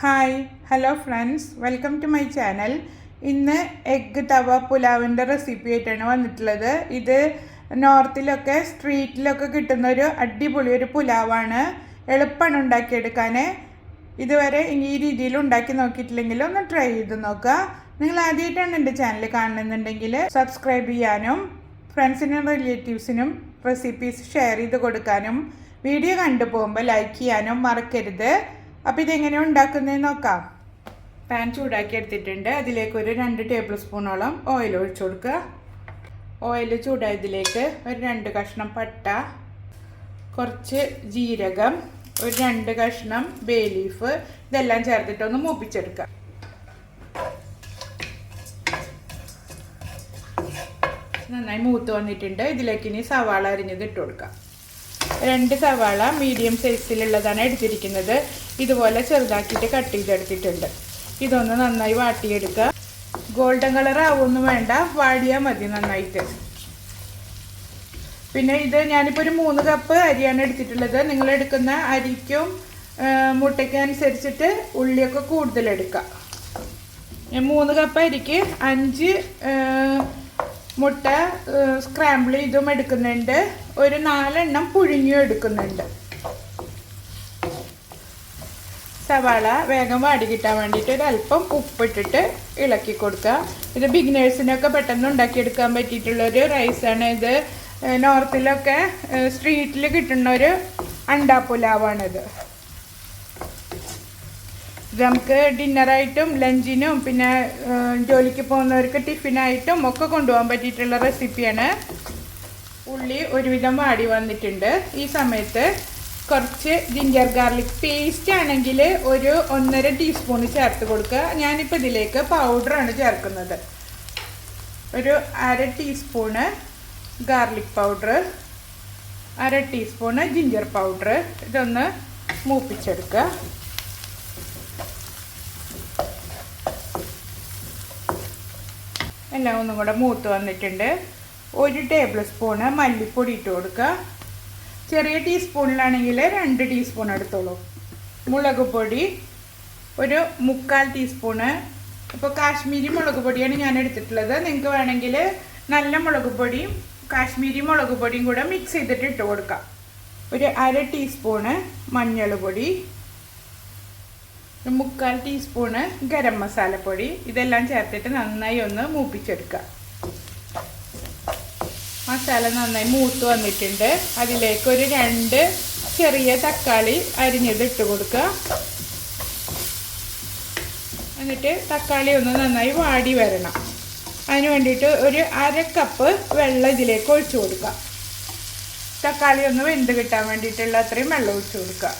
Hi hello friends welcome to my channel ഇന്ന് egg tawa പുലാവിന്റെ recipe ആയിട്ടാണ് വന്നിട്ടുള്ളത്. ഇത് നോർത്തിലൊക്കെ സ്ട്രീറ്റിലൊക്കെ കിട്ടുന്ന ഒരു അടിപൊളി ഒരു പുലാവാണ്. എളുപ്പമാണ് ഉണ്ടാക്കിയെടുക്കാൻ ഇതുവരെ ഈ രീതിയിൽ ഉണ്ടാക്കി നോക്കിയിട്ടില്ലെങ്കിൽ ഒന്ന് ട്രൈ ചെയ്ത് നോക്കുക. നിങ്ങൾ ആദ്യമായിട്ടാണ് എന്റെ ചാനൽ കാണുന്നുണ്ടെങ്കിൽ സബ്സ്ക്രൈബ് ചെയ്യാനും ഫ്രണ്ട്സിനും റിലേറ്റീവ്സിനും റെസിപ്പീസ് ഷെയർ ചെയ്ത് കൊടുക്കാനും വീഡിയോ കണ്ടു പോകുമ്പോൾ ലൈക്ക് ചെയ്യാനും മറക്കരുത്. അപ്പോൾ ഇതെങ്ങനെ ഉണ്ടാക്കുന്നതെന്ന് നോക്കാം. പാൻ ചൂടാക്കി എടുത്തിട്ടുണ്ട്. അതിലേക്ക് ഒരു രണ്ട് ടേബിൾ സ്പൂണോളം ഓയിൽ ഒഴിച്ചു കൊടുക്കുക. ഓയിൽ ചൂടായതിലേക്ക് ഒരു രണ്ട് കഷ്ണം പട്ട കുറച്ച് ജീരകം ഒരു രണ്ട് കഷ്ണം ബേ ലീഫ് ഇതെല്ലാം ചേർത്തിട്ടൊന്ന് മൂപ്പിച്ചെടുക്കുക. നന്നായി മൂത്ത് വന്നിട്ടുണ്ട്. ഇതിലേക്ക് ഇനി സവാള അരിഞ്ഞത് ഇട്ട് കൊടുക്കാം. രണ്ട് സവാള മീഡിയം സൈസിലുള്ളതാണ് എടുത്തിരിക്കുന്നത്. ഇതുപോലെ ചെറുതാക്കിയിട്ട് കട്ട് ചെയ്തെടുത്തിട്ടുണ്ട്. ഇതൊന്ന് നന്നായി വാട്ടിയെടുക്കുക ഗോൾഡൻ കളർ ആവുമൊന്നും വേണ്ട. വാടിയാൽ മതി നന്നായിട്ട്. പിന്നെ ഇത് ഞാനിപ്പോൾ ഒരു മൂന്ന് കപ്പ് അരിയാണ് എടുത്തിട്ടുള്ളത്. നിങ്ങൾ എടുക്കുന്ന അരിക്കും മുട്ടയ്ക്കും അനുസരിച്ചിട്ട് ഉള്ളിയൊക്കെ കൂടുതൽ എടുക്കുക മൂന്ന് കപ്പ് അരിക്ക് അഞ്ച് മുട്ട സ്ക്രാമ്പിൾ ചെയ്തും എടുക്കുന്നുണ്ട്. ഒരു നാലെണ്ണം പുഴുങ്ങിയും എടുക്കുന്നുണ്ട്. സവാള വേഗം വാടി കിട്ടാൻ വേണ്ടിയിട്ട് ഒരല്പം ഉപ്പിട്ടിട്ട് ഇളക്കി കൊടുക്കുക. ഇത് ബിഗിനേഴ്സിനൊക്കെ പെട്ടെന്ന് ഉണ്ടാക്കിയെടുക്കാൻ പറ്റിയിട്ടുള്ളൊരു റൈസാണ് ഇത്. നോർത്തിലൊക്കെ സ്ട്രീറ്റിൽ കിട്ടുന്ന ഒരു അണ്ടാപ്പുലാവാണിത് ഇത് നമുക്ക് ഡിന്നറായിട്ടും ലഞ്ചിനും പിന്നെ ജോലിക്ക് പോകുന്നവർക്ക് ടിഫിനായിട്ടും ഒക്കെ കൊണ്ടുപോകാൻ പറ്റിയിട്ടുള്ള റെസിപ്പിയാണ്. ഉള്ളി ഒരുവിധം വാടി വന്നിട്ടുണ്ട്. ഈ സമയത്ത് കുറച്ച് ജിഞ്ചർ ഗാർലിക് പേസ്റ്റ് ആണെങ്കിൽ ഒരു ഒന്നര ടീസ്പൂൺ ചേർത്ത് കൊടുക്കുക. ഞാനിപ്പോൾ ഇതിലേക്ക് പൗഡറാണ് ചേർക്കുന്നത്. ഒരു അര ടീസ്പൂണ് ഗാർലിക് പൗഡർ അര ടീസ്പൂണ് ജിഞ്ചർ പൗഡർ ഇതൊന്ന് മൂപ്പിച്ചെടുക്കുക. എല്ലാം ഒന്നും കൂടെ മൂത്ത് വന്നിട്ടുണ്ട്. ഒരു ടേബിൾ സ്പൂണ് മല്ലിപ്പൊടി ഇട്ട് കൊടുക്കുക ചെറിയ ടീസ്പൂണിലാണെങ്കിൽ രണ്ട് ടീസ്പൂൺ എടുത്തോളൂ. മുളക് പൊടി ഒരു മുക്കാൽ ടീസ്പൂണ് ഇപ്പോൾ കാശ്മീരി മുളക് പൊടിയാണ് ഞാൻ എടുത്തിട്ടുള്ളത്. നിങ്ങൾക്ക് വേണമെങ്കിൽ നല്ല മുളക് പൊടിയും കാശ്മീരി മുളക് പൊടിയും കൂടെ മിക്സ് ചെയ്തിട്ട് ഇട്ട് കൊടുക്കാം. ഒരു അര ടീസ്പൂണ് മഞ്ഞൾ പൊടി. മുക്കാൽ ടീസ്പൂണ് ഗരം മസാലപ്പൊടി ഇതെല്ലാം ചേർത്തിട്ട് നന്നായി ഒന്ന് മൂപ്പിച്ചെടുക്കുക. മസാല നന്നായി മൂത്ത് വന്നിട്ടുണ്ട്. അതിലേക്ക് ഒരു രണ്ട് ചെറിയ തക്കാളി അരിഞ്ഞത് ഇട്ട് കൊടുക്കുക. എന്നിട്ട് തക്കാളി ഒന്ന് നന്നായി വാടി വരണം. അതിന് വേണ്ടിയിട്ട് ഒരു അര കപ്പ് വെള്ളം ഇതിലേക്ക് ഒഴിച്ചു കൊടുക്കുക. തക്കാളി ഒന്ന് വെന്ത് കിട്ടാൻ വേണ്ടിയിട്ടുള്ള അത്രയും വെള്ളം ഒഴിച്ചു കൊടുക്കുക.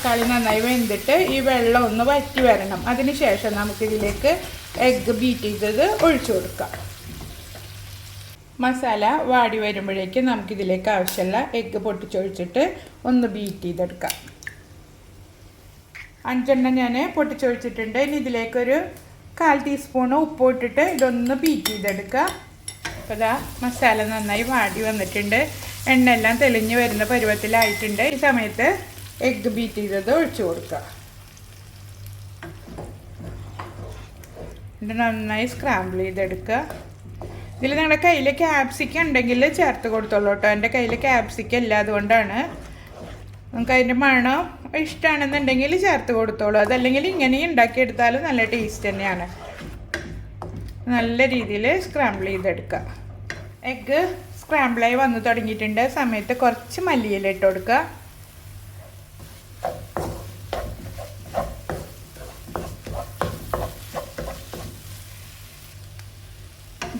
തക്കാളി നന്നായി വെന്തിട്ട് ഈ വെള്ളം ഒന്ന് വറ്റി വരണം. അതിനുശേഷം നമുക്കിതിലേക്ക് എഗ്ഗ് ബീറ്റ് ചെയ്തത് ഒഴിച്ചു കൊടുക്കാം. മസാല വാടി വരുമ്പോഴേക്ക് നമുക്കിതിലേക്ക് ആവശ്യമുള്ള എഗ്ഗ് പൊട്ടിച്ചൊഴിച്ചിട്ട് ഒന്ന് ബീറ്റ് ചെയ്തെടുക്കാം. അഞ്ചെണ്ണം ഞാൻ പൊട്ടിച്ചൊഴിച്ചിട്ടുണ്ട്. ഇനി ഇതിലേക്കൊരു കാൽ ടീസ്പൂൺ ഉപ്പ് ഇട്ടിട്ട് ഇതൊന്ന് ബീറ്റ് ചെയ്തെടുക്കുക അപ്പോൾ ഇതാ മസാല നന്നായി വാടി വന്നിട്ടുണ്ട്. എണ്ണ എല്ലാം തെളിഞ്ഞ് വരുന്ന പരുവത്തിലായിട്ടുണ്ട്. ഈ സമയത്ത് എഗ്ഗ് ബീറ്റ് ചെയ്തത് ഒഴിച്ചു കൊടുക്കുക ഇത് നന്നായി സ്ക്രാമ്പിൾ ചെയ്തെടുക്കുക ഇതിൽ നിങ്ങളുടെ കയ്യിൽ ക്യാപ്സിക്ക ഉണ്ടെങ്കിൽ ചേർത്ത് കൊടുത്തോളൂ കേട്ടോ എന്റെ കയ്യിൽ ക്യാപ്സിക്ക ഇല്ല അതുകൊണ്ടാണ് നമുക്ക് അതിന്റെ മണം ഇഷ്ടമാണെന്നുണ്ടെങ്കിൽ ചേർത്ത് കൊടുത്തോളൂ അതല്ലെങ്കിൽ ഇങ്ങനെ ഉണ്ടാക്കിയെടുത്താലും നല്ല ടേസ്റ്റ് തന്നെയാണ് നല്ല രീതിയിൽ സ്ക്രാമ്പിൾ ചെയ്തെടുക്കുക എഗ്ഗ് സ്ക്രാമ്പിളായി വന്ന് തുടങ്ങിയിട്ടുണ്ട് സമയത്ത് കുറച്ച് മല്ലിയില ഇട്ട് കൊടുക്കുക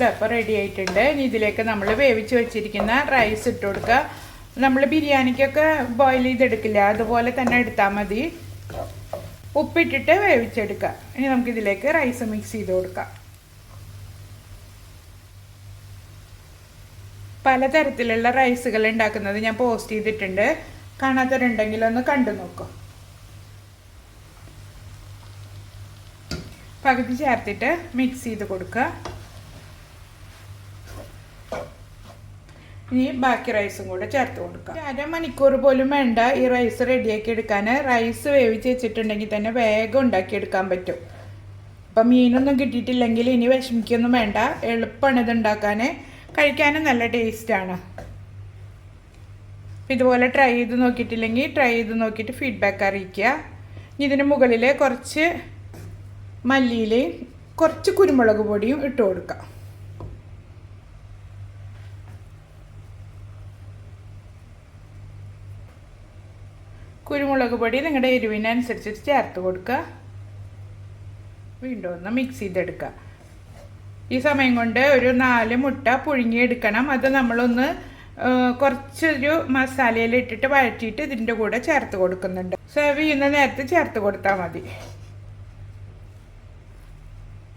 ഇതപ്പോൾ റെഡി ആയിട്ടുണ്ട്. ഇനി ഇതിലേക്ക് നമ്മൾ വേവിച്ച് വെച്ചിരിക്കുന്ന റൈസ് ഇട്ട് കൊടുക്കുക നമ്മൾ ബിരിയാണിക്കൊക്കെ ബോയിൽ ചെയ്തെടുക്കില്ല. അതുപോലെ തന്നെ എടുത്താൽ മതി. ഉപ്പിട്ടിട്ട് വേവിച്ചെടുക്കുക ഇനി നമുക്കിതിലേക്ക് റൈസ് മിക്സ് ചെയ്ത് കൊടുക്കാം. പലതരത്തിലുള്ള റൈസുകൾ ഉണ്ടാക്കുന്നത് ഞാൻ പോസ്റ്റ് ചെയ്തിട്ടുണ്ട്. കാണാത്തവരുണ്ടെങ്കിൽ ഒന്ന് കണ്ടു നോക്കും. പകുതി ചേർത്തിട്ട് മിക്സ് ചെയ്ത് കൊടുക്കുക ഇനി ബാക്കി റൈസും കൂടെ ചേർത്ത് കൊടുക്കാം. അരമണിക്കൂർ പോലും വേണ്ട ഈ റൈസ് റെഡിയാക്കി എടുക്കാൻ. റൈസ് വേവിച്ച് വെച്ചിട്ടുണ്ടെങ്കിൽ തന്നെ വേഗം ഉണ്ടാക്കിയെടുക്കാൻ പറ്റും. അപ്പം മീനൊന്നും കിട്ടിയിട്ടില്ലെങ്കിൽ ഇനി വിഷമിക്കൊന്നും വേണ്ട. എളുപ്പമാണ് ഇത് ഉണ്ടാക്കാൻ. കഴിക്കാനും നല്ല ടേസ്റ്റാണ് ഇതുപോലെ ട്രൈ ചെയ്ത് നോക്കിയിട്ടില്ലെങ്കിൽ ട്രൈ ചെയ്ത് നോക്കിയിട്ട് ഫീഡ്ബാക്ക് അറിയിക്കുക. ഇതിന് മുകളിൽ കുറച്ച് മല്ലിയിലയും കുറച്ച് കുരുമുളക് പൊടിയും ഇട്ട് കൊടുക്കാം. കുരുമുളക് പൊടി നിങ്ങളുടെ എരിവിനനുസരിച്ച് ചേർത്ത് കൊടുക്കുക. വീണ്ടും ഒന്ന് മിക്സ് ചെയ്തെടുക്കുക. ഈ സമയം കൊണ്ട് ഒരു നാല് മുട്ട പുഴുങ്ങിയെടുക്കണം. അത് നമ്മളൊന്ന് കുറച്ചൊരു മസാലയിൽ ഇട്ടിട്ട് വഴറ്റിയിട്ട് ഇതിന്റെ കൂടെ ചേർത്ത് കൊടുക്കുന്നുണ്ട്. സെർവ് ചെയ്യുന്ന നേരത്തെ ചേർത്ത് കൊടുത്താൽ മതി.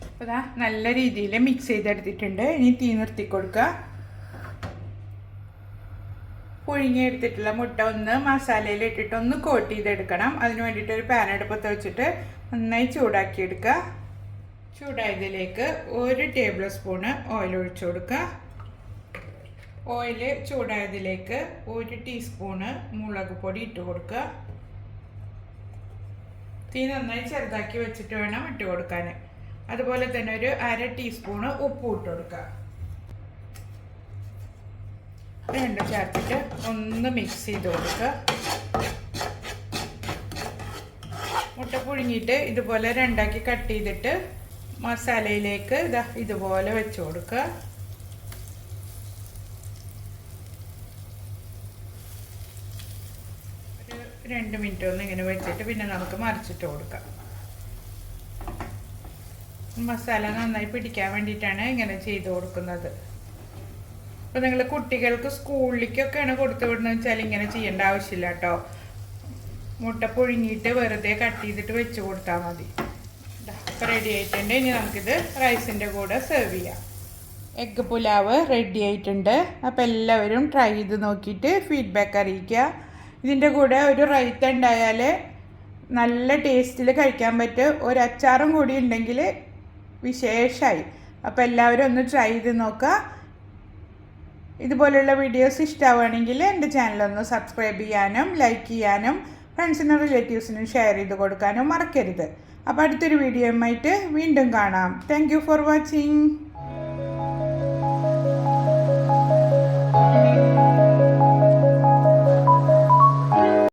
അപ്പോൾ നല്ല രീതിയിൽ മിക്സ് ചെയ്തെടുത്തിട്ടുണ്ട്. ഇനി തീ നിർത്തി കൊടുക്കുക. പുഴുങ്ങിയെടുത്തിട്ടുള്ള മുട്ട ഒന്ന് മസാലയിൽ ഇട്ടിട്ട് ഒന്ന് കോട്ട് ചെയ്തെടുക്കണം. അതിന് വേണ്ടിയിട്ട് ഒരു പാൻ അടുപ്പത്ത് വെച്ചിട്ട് നന്നായി ചൂടാക്കിയെടുക്കുക ചൂടായതിലേക്ക് ഒരു ടേബിൾ സ്പൂണ് ഓയിൽ ഒഴിച്ചു കൊടുക്കുക ഓയിൽ ചൂടായതിലേക്ക് ഒരു ടീസ്പൂണ് മുളക് പൊടി ഇട്ട് കൊടുക്കുക തീ നന്നായി ചെറുതാക്കി വെച്ചിട്ട് വേണം ഇട്ട് കൊടുക്കാൻ അതുപോലെ തന്നെ ഒരു അര ടീസ്പൂണ് ഉപ്പ് ഇട്ട് കൊടുക്കുക രണ്ടും ചേർത്തിട്ട് ഒന്ന് മിക്സ് ചെയ്ത് കൊടുക്കുക. മുട്ട പുഴുങ്ങിയിട്ട് ഇതുപോലെ രണ്ടാക്കി കട്ട് ചെയ്തിട്ട് മസാലയിലേക്ക് ഇതാ ഇതുപോലെ വെച്ച് കൊടുക്കുക. രണ്ട് മിനിറ്റ് ഒന്ന് ഇങ്ങനെ വെച്ചിട്ട് പിന്നെ നമുക്ക് മറിച്ചിട്ട് കൊടുക്കാം. മസാല നന്നായി പിടിക്കാൻ വേണ്ടിയിട്ടാണ് ഇങ്ങനെ ചെയ്ത് കൊടുക്കുന്നത്. അപ്പോൾ നിങ്ങൾ കുട്ടികൾക്ക് സ്കൂളിലേക്കൊക്കെയാണ് കൊടുത്തു വിടുന്നത് വെച്ചാൽ ഇങ്ങനെ ചെയ്യേണ്ട ആവശ്യമില്ല കേട്ടോ. മുട്ട പുഴുങ്ങിയിട്ട് വെറുതെ കട്ട് ചെയ്തിട്ട് വെച്ച് കൊടുത്താൽ മതി. അപ്പോൾ റെഡി ആയിട്ടുണ്ട്. ഇനി നമുക്കിത് റൈസിന്റെ കൂടെ സെർവ് ചെയ്യാം. എഗ്ഗ് പുലാവ് റെഡി ആയിട്ടുണ്ട്. അപ്പോൾ എല്ലാവരും ട്രൈ ചെയ്ത് നോക്കിയിട്ട് ഫീഡ്ബാക്ക് അറിയിക്കുക. ഇതിന്റെ കൂടെ ഒരു റൈത്ത ഉണ്ടായാൽ നല്ല ടേസ്റ്റിൽ കഴിക്കാൻ പറ്റും. ഒരു അച്ചാറും കൂടി ഉണ്ടെങ്കിൽ വിശേഷമായി അപ്പോൾ എല്ലാവരും ഒന്ന് ട്രൈ ചെയ്ത് നോക്കുക. ഇതുപോലുള്ള വീഡിയോസ് ഇഷ്ടമാവുകയാണെങ്കിൽ എന്റെ ചാനലൊന്ന് സബ്സ്ക്രൈബ് ചെയ്യാനും ലൈക്ക് ചെയ്യാനും ഫ്രണ്ട്സിനും റിലേറ്റീവ്സിനും ഷെയർ ചെയ്ത് കൊടുക്കാനും മറക്കരുത്. അപ്പോൾ അടുത്തൊരു വീഡിയോയുമായിട്ട് വീണ്ടും കാണാം. Thank for watching